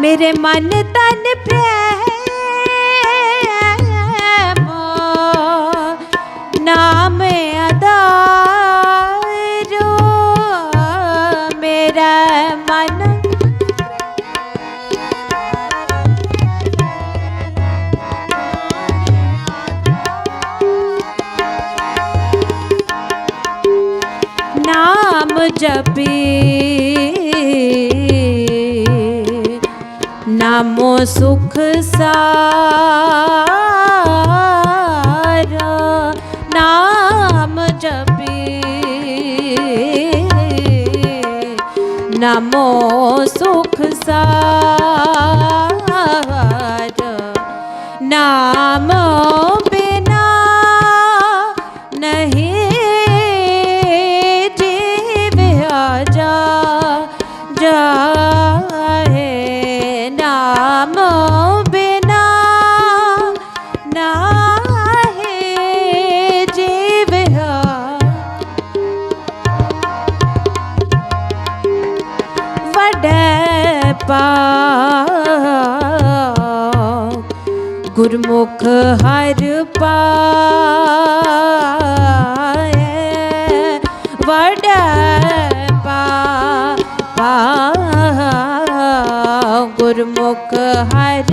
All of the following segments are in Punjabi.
ਮੇਰੇ ਮਨ ਤਨ ਪ੍ਰੇਮ ਜਪੀ ਨਾਮੋ ਸੁਖ ਸਾਰਾ ਨਾਮ ਜਪੀ ਨਾਮੋ ਸੁਖ ਸਾਰਾ ਗੁਰਮੁਖ ਹਰ ਪਾਏ ਵਡੈ ਪਾ ਗੁਰਮੁਖ ਹਰ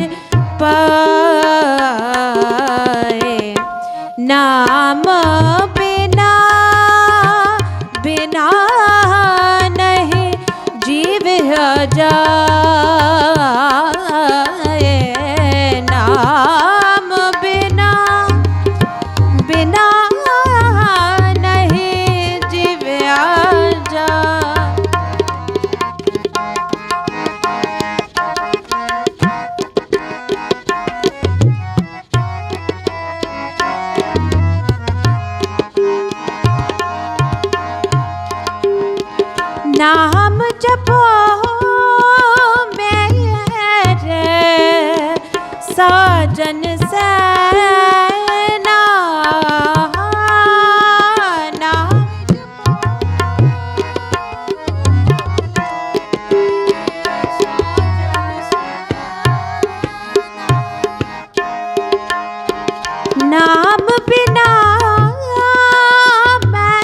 ਜਨ ਸੈਨਾ ਨਾਮ ਬਿਨਾ ਮੈਂ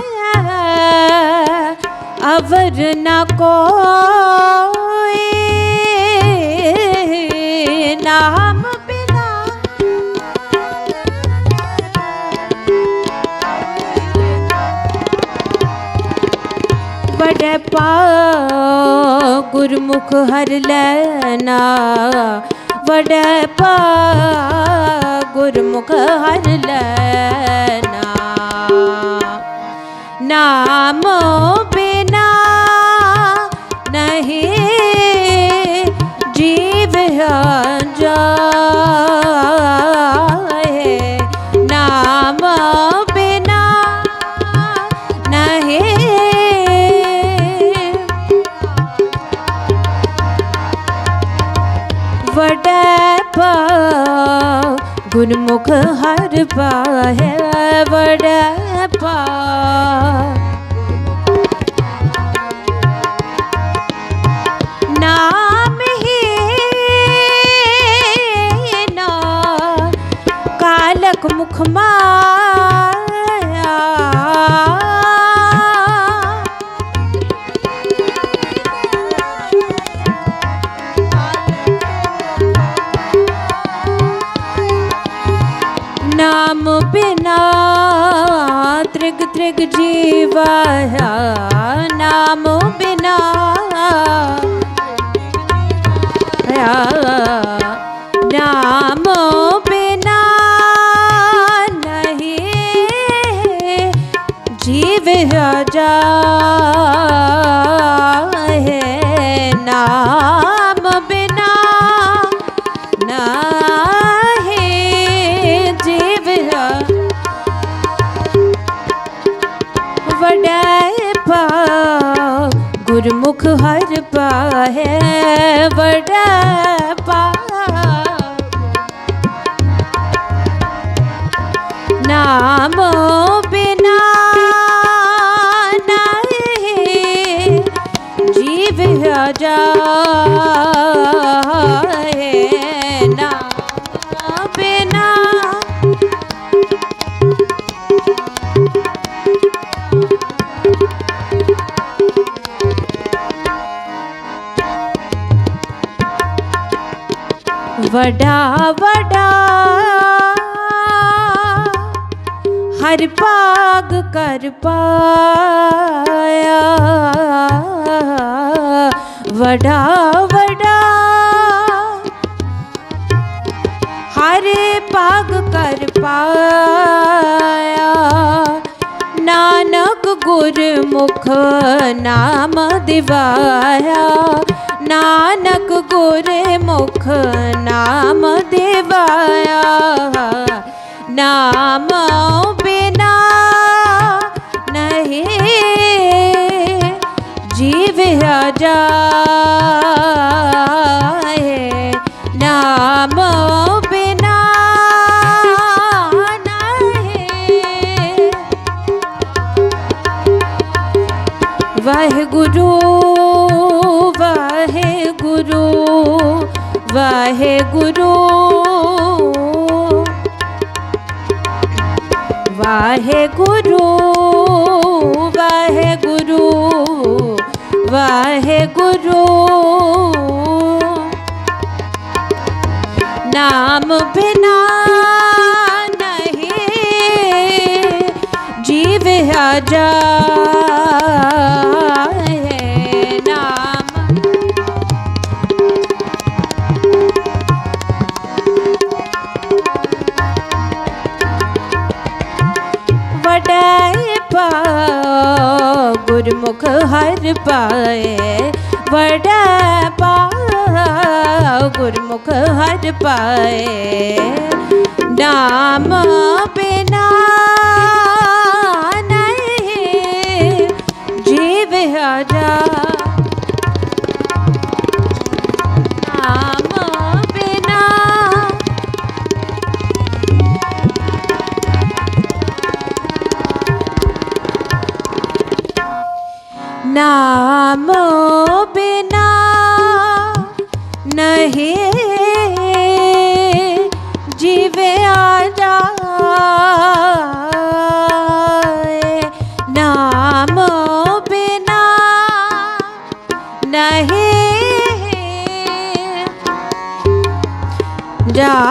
ਅਵਰ ਨ ਕੋਈ ਵਡੈ ਪਾ ਗੁਰਮੁਖ ਹਰ ਲੈਣਾ ਵਡੈ ਪਾ ਗੁਰਮੁਖ ਹਰ ਲੈਣਾ ਨਾਮ ਗੁਰਮੁਖ ਹਰ ਪਾਹੈ ਵਡੈ ਪਾ ਨਾਮ ਹੀ ਨਾ ਕਾਲਕ ਮੁਖ ਮਾਇਆ ਨਾਮ ਬਿਨਾ ਤ੍ਰਿਗ ਤ੍ਰਿਗ ਜੀਵਾਇਆ ਨਾਮ ਬਿਨਾ ਨਾਮ ਗੁਰਮੁਖ ਹਰ ਪਾਹੈ ਵਡਾ ਪਾਵੈ ਨਾਮੋ ਬਿਨਾ ਨਾਹੀ ਵਡਾ ਵਡਾ। ਹਰ ਭਾਗ ਕਰ ਪਾਇਆ। ਵਡਾ ਵਡਾ। ਹਰ ਭਾਗ ਕਰ ਪਾਇਆ। ਨਾਨਕ ਗੁਰਮੁਖ ਨਾਮ ਦਿਵਾਇਆ। ਨਾਨਕ ਗੁਰਮੁਖ ਨਾਮ ਦਿਵਾਇਆ। ਨਾਮ ਬਿਨਾ ਨਹੀਂ ਜੀਵਿਆ ਜਾਏ। ਨਾਮ ਬਿਨਾ ਨਹੀਂ। ਵਾਹਿਗੁਰੂ ਵਾਹਿਗੁਰੂ ਵਾਹਿਗੁਰੂ। ਵਾਹਿਗੁਰੂ ਵਾਹਿਗੁਰੂ ਵਾਹਿਗੁਰੂ। ਨਾਮ ਬਿਨਾ ਨਹੀਂ ਜੀਵ ਹਜਾ ਗੁਰਮੁਖ ਹਰ ਪਾਏ ਵਡਾ ਪਾ ਗੁਰਮੁਖ ਹਰ ਪਾਏ। ਨਾਮ ਬਿਨਾ ਨਾਮ ਬਿਨਾ ਨਹੀਂ ਜੀਵਿਆ ਜਾਏ ਨਾਮ ਬਿਨਾ ਨਹੀਂ ਜਾ